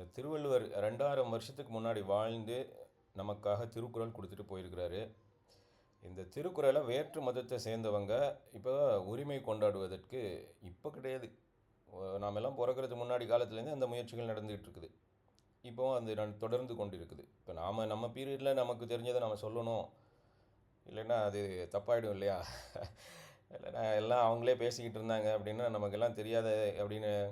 இந்த திருவள்ளுவர் ரெண்டாயிரம் வருஷத்துக்கு முன்னாடி வாழ்ந்து நமக்காக திருக்குறள் கொடுத்துட்டு போயிருக்கிறாரு. இந்த திருக்குறளை வேற்று மதத்தை சேர்ந்தவங்க இப்போ உரிமை கொண்டாடுவதற்கு இப்போ கிடையாது. நாமெல்லாம் நாம பிறக்கிறதுக்கு முன்னாடி காலத்துலேருந்து அந்த முயற்சிகள் நடந்துகிட்டு இருக்குது. இப்போவும் அது நன்- தொடர்ந்து கொண்டு இருக்குது இப்போ நாம் நம்ம பீரியடில் நமக்கு தெரிஞ்சதை நம்ம சொல்லணும். இல்லைன்னா அது தப்பாயிடும் இல்லையா? இல்லைன்னா எல்லாம் அவங்களே பேசிக்கிட்டு இருந்தாங்க அப்படின்னா நமக்கெல்லாம் தெரியாத அப்படின்னு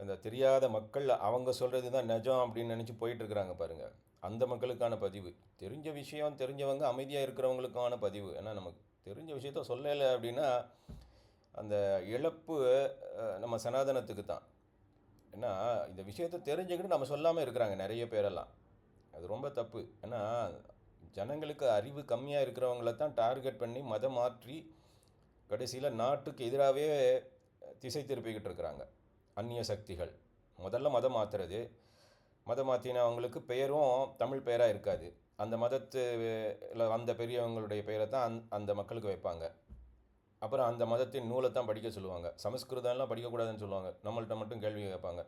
அந்த தெரியாத மக்கள் அவங்க சொல்கிறது தான் நிஜம் அப்படின்னு நினச்சி போயிட்டுருக்குறாங்க பாருங்கள் அந்த மக்களுக்கான பதிவு. தெரிஞ்ச விஷயம் தெரிஞ்சவங்க அமைதியாக இருக்கிறவங்களுக்கான பதிவு. ஏன்னா நமக்கு தெரிஞ்ச விஷயத்த சொல்லலை அப்படின்னா அந்த இழப்பு நம்ம சனாதனத்துக்கு தான். ஏன்னா இந்த விஷயத்தை தெரிஞ்சுக்கிட்டு நம்ம சொல்லாமல் இருக்கிறாங்க நிறைய பேரெல்லாம். அது ரொம்ப தப்பு. ஏன்னா ஜனங்களுக்கு அறிவு கம்மியாக இருக்கிறவங்கள தான் டார்கெட் பண்ணி மதம் மாற்றி கடைசியில் நாட்டுக்கு எதிராகவே திசை திருப்பிக்கிட்டு இருக்கிறாங்க. அந்நிய சக்திகள். முதல்ல மதம் மாற்றுறது மதம் மாற்றினவங்களுக்கு பெயரும் தமிழ் பெயராக இருக்காது. அந்த மதத்து இல்லை அந்த பெரியவங்களுடைய பெயரை தான் அந் அந்த மக்களுக்கு வைப்பாங்க. அப்புறம் அந்த மதத்தின் நூலை தான் படிக்க சொல்லுவாங்க. சமஸ்கிருதம்லாம் படிக்கக்கூடாதுன்னு சொல்லுவாங்க. நம்மள்கிட்ட மட்டும் கேள்வி கேட்பாங்க.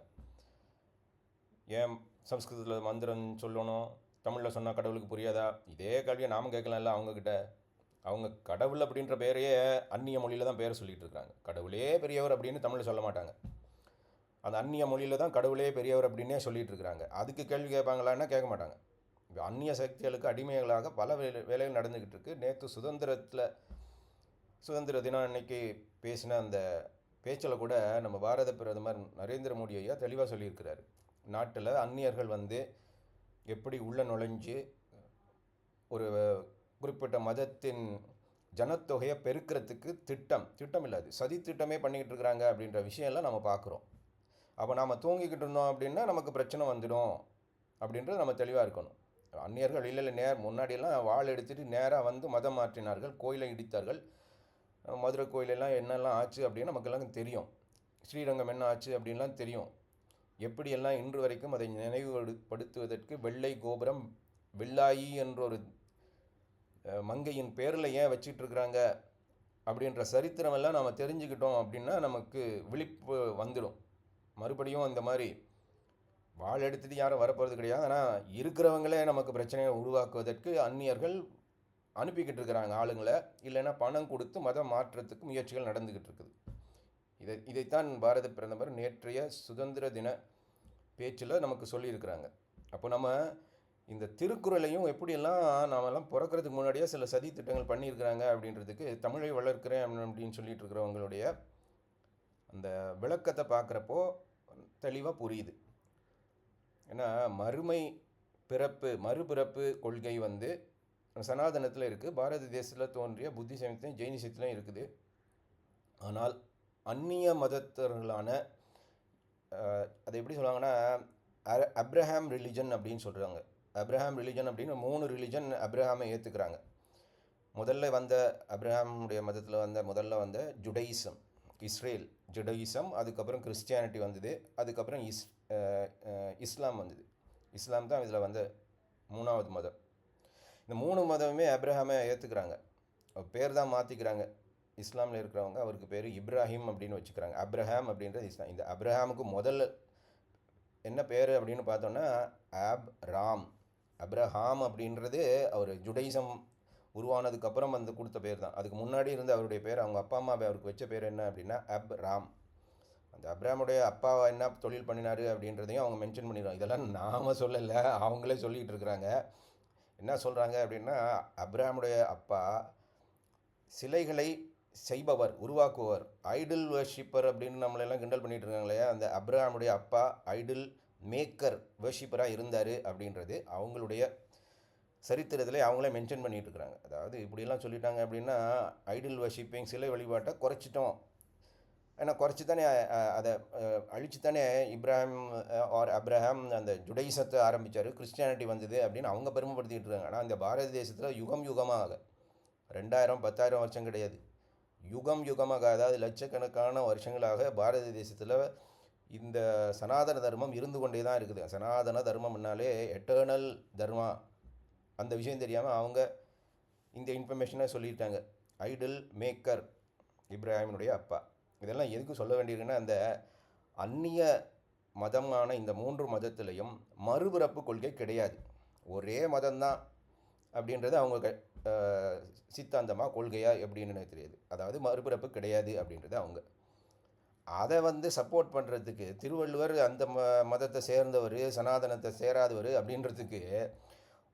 ஏன் சமஸ்கிருதத்தில் மந்திரம் சொல்லணும்? தமிழில் சொன்னால் கடவுளுக்கு புரியாதா? இதே கேள்வியை நாமும் கேட்கலாம்ல அவங்கக்கிட்ட அவங்க கடவுள் அப்படின்ற பேரையே அந்நிய மொழியில் தான் பேரை சொல்லிகிட்டு இருக்காங்க. கடவுளே பெரியவர் அப்படின்னு தமிழில் சொல்ல மாட்டாங்க. அந்த அந்நிய மொழியில் தான் கடவுளே பெரியவர் அப்படின்னே சொல்லிட்டு இருக்கிறாங்க. அதுக்கு கேள்வி கேட்பாங்களான்னா கேட்க மாட்டாங்க. இப்போ அந்நிய சக்திகளுக்கு அடிமைகளாக பல வேலை வேலைகள் நடந்துக்கிட்டு இருக்கு. நேற்று சுதந்திரத்தில் சுதந்திர தினம் அன்னைக்கு பேசின அந்த பேச்சில் கூட நம்ம பாரத பிரதமர் நரேந்திர மோடி ஐயா தெளிவாக சொல்லியிருக்கிறாரு. நாட்டில் அந்நியர்கள் வந்து எப்படி உள்ளே நுழைஞ்சு ஒரு குறிப்பிட்ட மதத்தின் ஜனத்தொகையை பெருக்கிறதுக்கு திட்டம் திட்டம் இல்லாது சதி திட்டமே பண்ணிக்கிட்டு இருக்கிறாங்க அப்படின்ற விஷயம்லாம் நம்ம பார்க்குறோம். அப்போ நாம் தூங்கிக்கிட்டு இருந்தோம் அப்படின்னா நமக்கு பிரச்சனை வந்துடும் அப்படின்றது நம்ம தெளிவாக இருக்கணும். அந்நியர்கள் இல்லை இல்லை நேர் முன்னாடியெல்லாம் வாழ் எடுத்துகிட்டு நேராக வந்து மதம் மாற்றினார்கள் கோயிலை இடித்தார்கள். மதுரை கோயிலெல்லாம் என்னெல்லாம் ஆச்சு அப்படின்னு நமக்கெல்லாம் தெரியும். ஸ்ரீரங்கம் என்ன ஆச்சு அப்படின்லாம் தெரியும். எப்படியெல்லாம் இன்று வரைக்கும் அதை நினைவுபடுத்துவதற்கு வெள்ளை கோபுரம் வெள்ளாயி என்ற ஒரு மங்கையின் பேரில் ஏன் வச்சிட்ருக்குறாங்க? அப்படின்ற சரித்திரமெல்லாம் நாம் தெரிஞ்சுக்கிட்டோம் அப்படின்னா நமக்கு விழிப்பு வந்துடும். மறுபடியும் அந்த மாதிரி வாள் எடுத்துட்டு யாரும் வரப்போகிறது கிடையாது. ஆனால் இருக்கிறவங்களே நமக்கு பிரச்சனையை உருவாக்குவதற்கு அந்நியர்கள் அனுப்பிக்கிட்டு இருக்கிறாங்க ஆளுங்களை. இல்லைன்னா பணம் கொடுத்து மதம் மாற்றத்துக்கு முயற்சிகள் நடந்துக்கிட்டு இருக்குது. இதை இதைத்தான் பாரத பிரதமர் நேற்றைய சுதந்திர தின பேச்சில் நமக்கு சொல்லியிருக்கிறாங்க. அப்போ நம்ம இந்த திருக்குறளையும் எப்படியெல்லாம் நாமெல்லாம் பிறக்கிறதுக்கு முன்னாடியே சில சதி திட்டங்கள் பண்ணியிருக்கிறாங்க அப்படின்றதுக்கு தமிழை வளர்க்கிறேன் அப்படின்னு சொல்லிட்டு இருக்கிறவங்களுடைய அந்த விளக்கத்தை பார்க்குறப்போ தெளிவாக புரியுது. ஏன்னா மறுமை பிறப்பு மறுபிறப்பு கொள்கை வந்து சனாதனத்தில் இருக்குது பாரத தேசத்தில் தோன்றிய புத்தி சமயத்திலையும் ஜெயினிசத்திலையும் இருக்குது. ஆனால் அந்நிய மதத்தர்களான அதை எப்படி சொல்லுவாங்கன்னா அப்ரஹாம் ரிலிஜன் அப்படின்னு சொல்கிறாங்க அப்ரஹாம் ரிலிஜன் அப்படின்னு மூணு ரிலிஜன் அப்ரஹாமை ஏற்றுக்கிறாங்க முதல்ல வந்த அப்ரஹாமுடைய மதத்தில் வந்த முதல்ல வந்த ஜுடைசம். இஸ்ரேல் ஜுடைசம் அதுக்கப்புறம் கிறிஸ்டியானிட்டி வந்தது. அதுக்கப்புறம் இஸ் இஸ்லாம் வந்தது. இஸ்லாம் தான் இதில் வந்த மூணாவது மதம். இந்த மூணு மதமுமே அப்ரஹாமை ஏற்றுக்கிறாங்க பேர் தான் மாற்றிக்கிறாங்க இஸ்லாமில் இருக்கிறவங்க அவருக்கு பேர் இப்ராஹிம் அப்படின்னு வச்சுக்கிறாங்க. அப்ரஹாம் அப்படின்றது இஸ்லாம். இந்த அப்ரஹாமுக்கு முதல்ல என்ன பேர் அப்படின்னு பார்த்தோன்னா ஆப் ராம் அப்ரஹாம் அப்படின்றது அவர் ஜுடைசம் உருவானதுக்கப்புறம் வந்து கொடுத்த பேர் தான். அதுக்கு முன்னாடி இருந்த அவருடைய பேர் அவங்க அப்பா அம்மா அவருக்கு வச்ச பேர் என்ன அப்படின்னா அப் ராம். அந்த அப்ராமுடைய அப்பா என்ன தொழில் பண்ணினார் அப்படின்றதையும் அவங்க மென்ஷன் பண்ணிடுவாங்க. இதெல்லாம் நாம் சொல்லலை அவங்களே சொல்லிகிட்டு இருக்கிறாங்க. என்ன சொல்கிறாங்க அப்படின்னா அப்ராமுடைய அப்பா சிலைகளை செய்பவர் உருவாக்குவர் ஐடில் வர்ஷிப்பர் அப்படின்னு நம்மளெல்லாம் கிண்டல் பண்ணிகிட்டு இருக்காங்க இல்லையா? அந்த அப்ராமுடைய அப்பா ஐடில் மேக்கர் வர்ஷிப்பராக இருந்தார் அப்படின்றது அவங்களுடைய சரித்திரத்திலே அவங்களே மென்ஷன் பண்ணிட்டு இருக்கிறாங்க அதாவது இப்படியெல்லாம் சொல்லிட்டாங்க அப்படின்னா ஐடில் வர்ஷிப்பிங் சிலை வழிபாட்டை குறைச்சிட்டோம். ஏன்னா குறைச்சி தானே அதை அஹ், அழிச்சு தானே இப்ராஹிம் ஆர் அப்ரஹாம் அந்த ஜுடைசத்தை ஆரம்பித்தார் கிறிஸ்டியானிட்டி வந்தது அப்படின்னு அவங்க பெருமைப்படுத்திக்கிட்டு இருக்காங்க ஆனால் இந்த பாரத தேசத்தில் யுகம் யுகமாக ரெண்டாயிரம் பத்தாயிரம் வருஷம் கிடையாது. யுகம் யுகமாக அதாவது லட்சக்கணக்கான வருஷங்களாக பாரத தேசத்தில் இந்த சனாதன தர்மம் இருந்து கொண்டே தான் இருக்குது. சனாதன தர்மம்னாலே எட்டர்னல் தர்மா. அந்த விஷயம் தெரியாமல் அவங்க இந்த இன்ஃபர்மேஷனை சொல்லியிருக்காங்க. ஐடில் மேக்கர் இப்ராஹிமினுடைய அப்பா. இதெல்லாம் எதுக்கு சொல்ல வேண்டியிருக்குன்னா அந்த அந்நிய மதமான இந்த மூன்று மதத்திலையும் மறுபிறப்பு கொள்கை கிடையாது. ஒரே மதம்தான் அப்படின்றது அவங்க க சித்தாந்தமாக கொள்கையாக கொள்கையா எப்படின்னு எனக்கு தெரியாது. அதாவது மறுபிறப்பு கிடையாது அப்படின்றது அவங்க. அதை வந்து சப்போர்ட் பண்ணுறதுக்கு திருவள்ளுவர் அந்த ம மதத்தை சேர்ந்தவர் சனாதனத்தை சேராதவர் அப்படின்றதுக்கு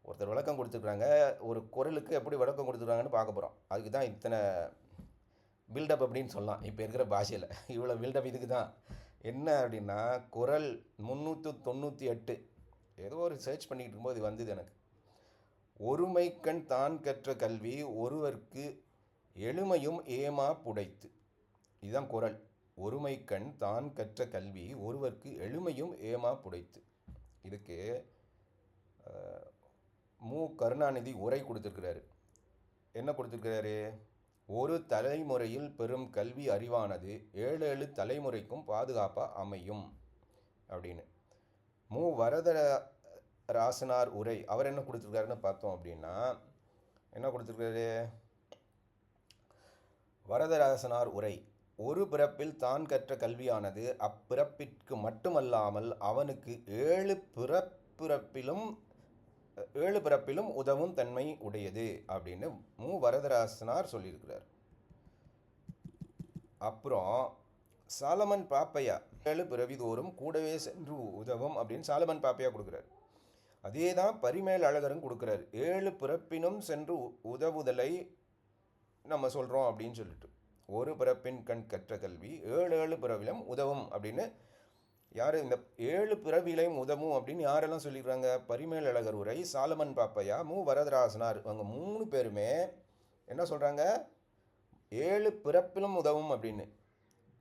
ஒருத்தர் விளக்கம் கொடுத்துருக்குறாங்க ஒரு குரலுக்கு எப்படி விளக்கம் கொடுத்துருக்காங்கன்னு பார்க்க போகிறோம் அதுக்கு தான் இத்தனை பில்டப் அப்படின்னு சொல்லலாம். இப்போ இருக்கிற பாஷையில். இவ்வளோ பில்டப் இதுக்கு தான். என்ன அப்படின்னா குரல் முந்நூற்று தொண்ணூற்றி எட்டு. ஏதோ ஒரு சர்ச் பண்ணிக்கிட்டு இருக்கும்போது இது வந்தது எனக்கு. ஒருமைக்கண் தான் கற்ற கல்வி ஒருவர்க்கு எளிமையும் ஏமா புடைத்து. இதுதான் குரல். ஒருமைக்கண் தான் கற்ற கல்வி ஒருவர்க்கு எளிமையும் ஏமா புடைத்து. இதுக்கு மு. கருணாநிதி உரை கொடுத்துருக்கிறாரு. என்ன கொடுத்துருக்கிறாரு? ஒரு தலைமுறையில் பெறும் கல்வி அறிவானது ஏழு ஏழு தலைமுறைக்கும் பாதுகாப்பாக அமையும். அப்படின்னு. மு. வரத ராசனார் உரை அவர் என்ன கொடுத்துருக்காருன்னு பார்த்தோம் அப்படின்னா என்ன கொடுத்துருக்காரு வரதராசனார் உரை ஒரு பிறப்பில் தான் கற்ற கல்வியானது அப்பிறப்பிற்கு மட்டுமல்லாமல் அவனுக்கு ஏழு பிறப்பிறப்பிலும் ஏழு பிறப்பிலும் உதவும் தன்மை உடையது அப்படின்னு மு. வரதராசனார் சொல்லியிருக்கிறார். அப்புறம் சாலமன் பாப்பையா ஏழு பிறவி தோறும் கூடவே சென்று உதவும் அப்படின்னு சாலமன் பாப்பையா கொடுக்குறாரு. அதே தான் பரிமேல் அழகரும் கொடுக்குறாரு. ஏழு பிறப்பினும் சென்று உதவுதலை நம்ம சொல்கிறோம் அப்படின்னு சொல்லிட்டு. ஒரு பிறப்பின் கண் கற்ற கல்வி ஏழு ஏழு பிறவிலும் உதவும் அப்படின்னு யார்? இந்த ஏழு பிறவிலையும் உதவும் அப்படின்னு யாரெல்லாம் சொல்லிக்கிறாங்க பரிமேல் அழகர் உரை சாலமன் பாப்பையா மு. வரதராசனார். அவங்க மூணு பேருமே என்ன சொல்கிறாங்க ஏழு பிறப்பிலும் உதவும் அப்படின்னு.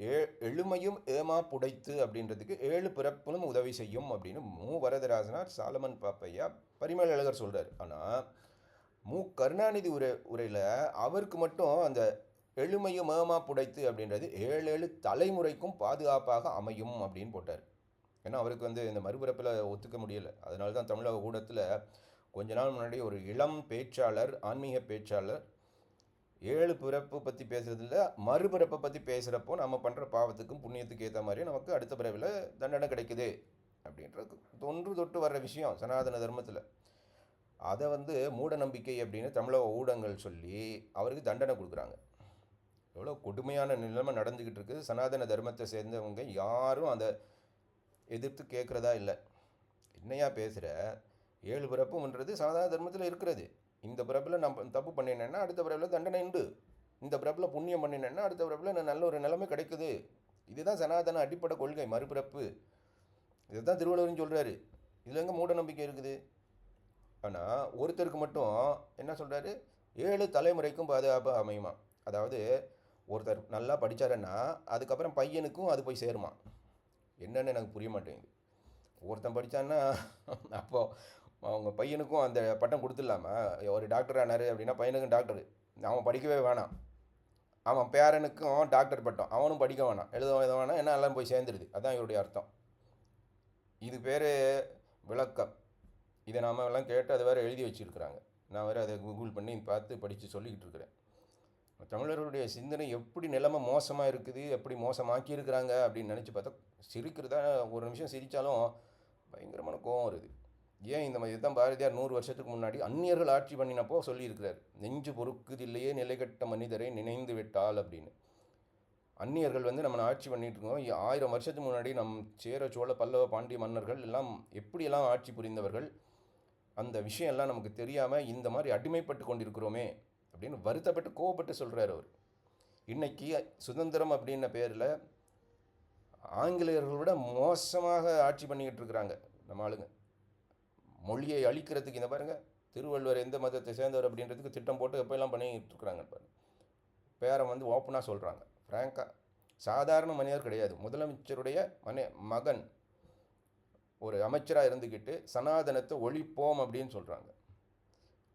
ஏ எளிமையும் ஏமா புடைத்து அப்படின்றதுக்கு ஏழு பிறப்பிலும் உதவி செய்யும் அப்படின்னு மு. வரதராசனார் சாலமன் பாப்பையா பரிமேல் அழகர் சொல்கிறார் ஆனால் மு. கருணாநிதி உரை உரையில் அவருக்கு மட்டும் அந்த எழுமையும் மேமா புடைத்து அப்படின்றது ஏழு ஏழு தலைமுறைக்கும் பாதுகாப்பாக அமையும் அப்படின்னு போட்டார். ஏன்னா அவருக்கு வந்து இந்த மறுபிறப்பில் ஒத்துக்க முடியல. அதனால தான் தமிழக ஊடகத்தில் கொஞ்ச நாள் முன்னாடி ஒரு இளம் பேச்சாளர் ஆன்மீக பேச்சாளர் ஏழு பிறப்பு பற்றி பேசுகிறதில்ல மறுபிறப்பை பற்றி பேசுகிறப்போ நம்ம பண்ணுற பாவத்துக்கும் புண்ணியத்துக்கு ஏற்ற மாதிரி நமக்கு அடுத்த பிறவில் தண்டனை கிடைக்குது அப்படின்றது தொன்று தொட்டு வர்ற விஷயம் சனாதன தர்மத்தில். அதை வந்து மூட நம்பிக்கை அப்படின்னு தமிழக ஊடகங்கள் சொல்லி அவருக்கு தண்டனை கொடுக்குறாங்க. எவ்வளோ கொடுமையான நிலைமை நடந்துக்கிட்டு இருக்குது சனாதன தர்மத்தை சேர்ந்தவங்க யாரும் அதை எதிர்த்து கேட்குறதா இல்லை. என்னையா பேசுகிற ஏழு பிறப்புன்றது சனாதன தர்மத்தில் இருக்கிறது. இந்த பிறப்பில் நம்ம தப்பு பண்ணினேன்னா அடுத்த பிறப்பில் தண்டனை உண்டு. இந்த பிறப்பில் புண்ணியம் பண்ணினேன்னா அடுத்த பிறப்பில் நல்ல ஒரு நிலைமை கிடைக்குது. இதுதான் சனாதன அடிப்படை கொள்கை மறுபிறப்பு. இதுதான் திருவள்ளுவரும் சொல்கிறாரு இதில் எங்கே மூட நம்பிக்கை இருக்குது? ஆனால் ஒருத்தருக்கு மட்டும் என்ன சொல்கிறாரு ஏழு தலைமுறைக்கும் பாதுகாப்பு அமையுமா? அதாவது ஒருத்தர் நல்லா படித்தாருன்னா அதுக்கப்புறம் பையனுக்கும் அது போய் சேருமா? என்னென்னு எனக்கு புரிய மாட்டேங்குது. ஒருத்தன் படித்தான்னா அப்போது அவங்க பையனுக்கும் அந்த பட்டம் கொடுத்துடலாமா? ஒரு டாக்டர் ஆனார் அப்படின்னா பையனுக்கும் டாக்டர் அவன் படிக்கவே வேணாம். அவன் பேரனுக்கும் டாக்டர் பட்டம். அவனும் படிக்க வேணாம். எழுத எழுத வேணாம். என்ன எல்லாம் போய் சேர்ந்துருது. அதுதான் இவருடைய அர்த்தம். இது பேர் விளக்கம். இதை நாம் எல்லாம் கேட்டு அதை வேறு எழுதி வச்சுருக்குறாங்க. நான் வேறு அதை கூகுள் பண்ணி பார்த்து படித்து சொல்லிக்கிட்டு இருக்கிறேன். தமிழர்களுடைய சிந்தனை எப்படி நிலைமை மோசமாக இருக்குது எப்படி மோசமாக்கி இருக்கிறாங்க அப்படின்னு நினச்சி பார்த்தா சிரிக்கிறதா ஒரு நிமிஷம் சிரித்தாலும் பயங்கரமான கோவம் வருது. ஏன் இந்த மாதிரி? தான் பாரதியார் நூறு வருஷத்துக்கு முன்னாடி அந்நியர்கள் ஆட்சி பண்ணினப்போ சொல்லியிருக்கிறார். நெஞ்சு பொறுக்குதில்லையே நிலைகட்ட மனிதரை நினைந்து விட்டால் அப்படின்னு. அந்நியர்கள் வந்து நம்ம ஆட்சி பண்ணிட்டு இருக்கோம். ஆயிரம் வருஷத்துக்கு முன்னாடி நம் சேர சோழ பல்லவ பாண்டிய மன்னர்கள் எல்லாம் எப்படியெல்லாம் ஆட்சி புரிந்தவர்கள் அந்த விஷயம் எல்லாம் நமக்கு தெரியாமல் இந்த மாதிரி அடிமைப்பட்டு கொண்டிருக்கிறோமே அப்படின்னு வருத்தப்பட்டு கோவப்பட்டு சொல்கிறார் அவர். இன்றைக்கி சுதந்திரம் அப்படின்ன பேரில் ஆங்கிலேயர்கள் விட மோசமாக ஆட்சி பண்ணிக்கிட்டு இருக்கிறாங்க நம்ம ஆளுங்க. மொழியை அழிக்கிறதுக்கு இந்த பாருங்க திருவள்ளுவர் எந்த மதத்தை சேர்ந்தவர் அப்படின்றதுக்கு திட்டம் போட்டு எப்போல்லாம் பண்ணிக்கிட்டு இருக்கிறாங்க பாருங்கள் பேரை வந்து ஓப்பனாக சொல்கிறாங்க ஃப்ராங்காக சாதாரண மனிதர் கிடையாது. முதலமைச்சருடைய மன மகன் ஒரு அமைச்சராக இருந்துக்கிட்டு சனாதனத்தை ஒழிப்போம் அப்படின்னு சொல்கிறாங்க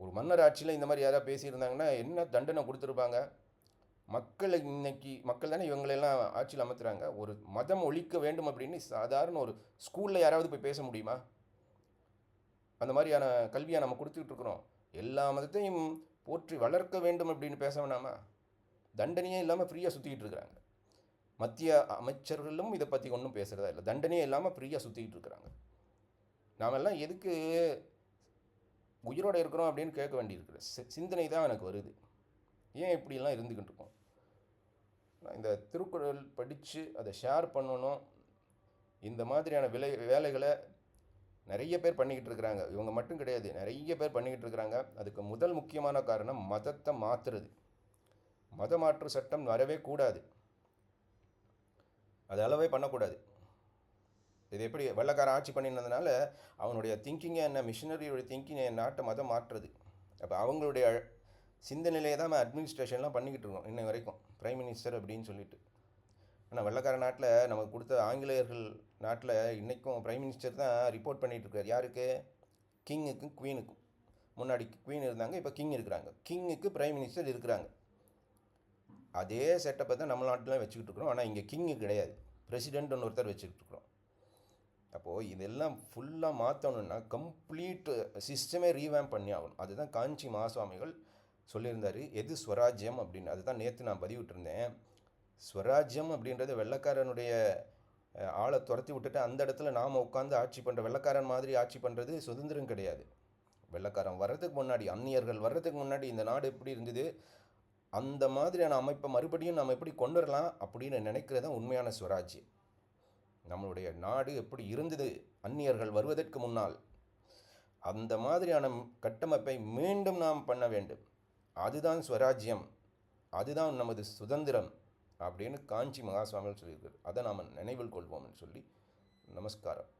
ஒரு மன்னர் ஆட்சியில் இந்த மாதிரி யாராவது பேசியிருந்தாங்கன்னா என்ன தண்டனை கொடுத்துருப்பாங்க? மக்களை இன்னைக்கு மக்கள் தானே இவங்களெல்லாம் ஆட்சியில் அமர்த்துறாங்க. ஒரு மதம் ஒழிக்க வேண்டும் அப்படின்னு சாதாரண ஒரு ஸ்கூலில் யாராவது போய் பேச முடியுமா? அந்த மாதிரியான கல்வியை நம்ம கொடுத்துக்கிட்டு இருக்கிறோம். எல்லா மதத்தையும் போற்றி வளர்க்க வேண்டும் அப்படின்னு பேச வேணாமா? தண்டனையே இல்லாமல் ஃப்ரீயாக சுற்றிக்கிட்டு இருக்கிறாங்க. மத்திய அமைச்சர்களும் இதை பற்றி ஒன்றும் பேசுகிறதா இல்லை. தண்டனையே இல்லாமல் ஃப்ரீயாக சுற்றிக்கிட்டு இருக்கிறாங்க. நாமெல்லாம் எதுக்கு உயிரோடு இருக்கிறோம் அப்படின்னு கேட்க வேண்டியிருக்கிற சி- சிந்தனை தான் எனக்கு வருது. ஏன் இப்படிலாம் இருந்துக்கிட்டு இருக்கோம்? நான் இந்த திருக்குறள் படித்து அதை ஷேர் பண்ணணும். இந்த மாதிரியான விலை வேலைகளை நிறைய பேர் பண்ணிக்கிட்டு இருக்கிறாங்க. இவங்க மட்டும் கிடையாது. நிறைய பேர் பண்ணிக்கிட்டு இருக்கிறாங்க. அதுக்கு முதல் முக்கியமான காரணம் மதத்தை மாற்றுறது மத மாற்று சட்டம் வரவே கூடாது. அது அளவே பண்ணக்கூடாது. இது எப்படி வெள்ளக்காரன் ஆட்சி பண்ணினதுனால அவனுடைய திங்கிங்கை என்ன மிஷினரியோட திங்கிங்கை நாட்டை மதம் மாற்றுறது. அப்போ அவங்களுடைய சிந்தனையிலே தான் நம்ம அட்மினிஸ்ட்ரேஷன்லாம் பண்ணிக்கிட்டு இருக்கோம் இன்ன வரைக்கும். பிரைம் மினிஸ்டர் அப்படின்னு சொல்லிட்டு. ஆனால் வெள்ளக்கார நாட்டில் நமக்கு கொடுத்த ஆங்கிலேயர்கள் நாட்டில் இன்றைக்கும் பிரைம் மினிஸ்டர் தான் ரிப்போர்ட் பண்ணிகிட்டு இருக்காரு. யாருக்கு? கிங்குக்கும் குவீனுக்கும் முன்னாடி குவீன் இருந்தாங்க இப்போ கிங் இருக்கிறாங்க. கிங்குக்கு பிரைம் மினிஸ்டர் இருக்கிறாங்க. அதே செட்டப்பை தான் நம்ம நாட்டில் வச்சுக்கிட்டு இருக்கிறோம். ஆனால் இங்கே கிங்கு கிடையாது. பிரசிடென்ட்னு ஒருத்தர் வச்சுக்கிட்டு இருக்கிறோம். அப்போது இதெல்லாம் ஃபுல்லாக மாற்றணுன்னா கம்ப்ளீட் சிஸ்டமே ரீவேம் பண்ணி ஆகணும். அதுதான் காஞ்சி மகாசுவாமிகள் சொல்லியிருந்தார். எது ஸ்வராஜ்யம் அப்படின்னு. அதுதான் நேற்று நான் பதிவிட்டிருந்தேன். ஸ்வராஜ்யம் அப்படின்றது வெள்ளக்காரனுடைய ஆளை துரத்தி விட்டுட்டு அந்த இடத்துல நாம் உட்காந்து ஆட்சி பண்ணுற வெள்ளக்காரன் மாதிரி ஆட்சி பண்ணுறது சுதந்திரம் கிடையாது. வெள்ளக்காரன் வர்றதுக்கு முன்னாடி அந்நியர்கள் வர்றதுக்கு முன்னாடி இந்த நாடு எப்படி இருந்தது அந்த மாதிரியான அமைப்பை மறுபடியும் நம்ம எப்படி கொண்டு வரலாம் அப்படின்னு நினைக்கிறது தான் உண்மையான ஸ்வராஜ்யம். நம்மளுடைய நாடு எப்படி இருந்தது? அந்நியர்கள் வருவதற்கு முன்னால் அந்த மாதிரியான கட்டமைப்பை மீண்டும் நாம் பண்ண வேண்டும். அதுதான் ஸ்வராஜ்யம். அதுதான் நமது சுதந்திரம் அப்படின்னு காஞ்சி மகாசுவாமிகள் சொல்லியிருக்காரு. அதை நாம் நினைவில் கொள்வோம்னு சொல்லி நமஸ்காரம்.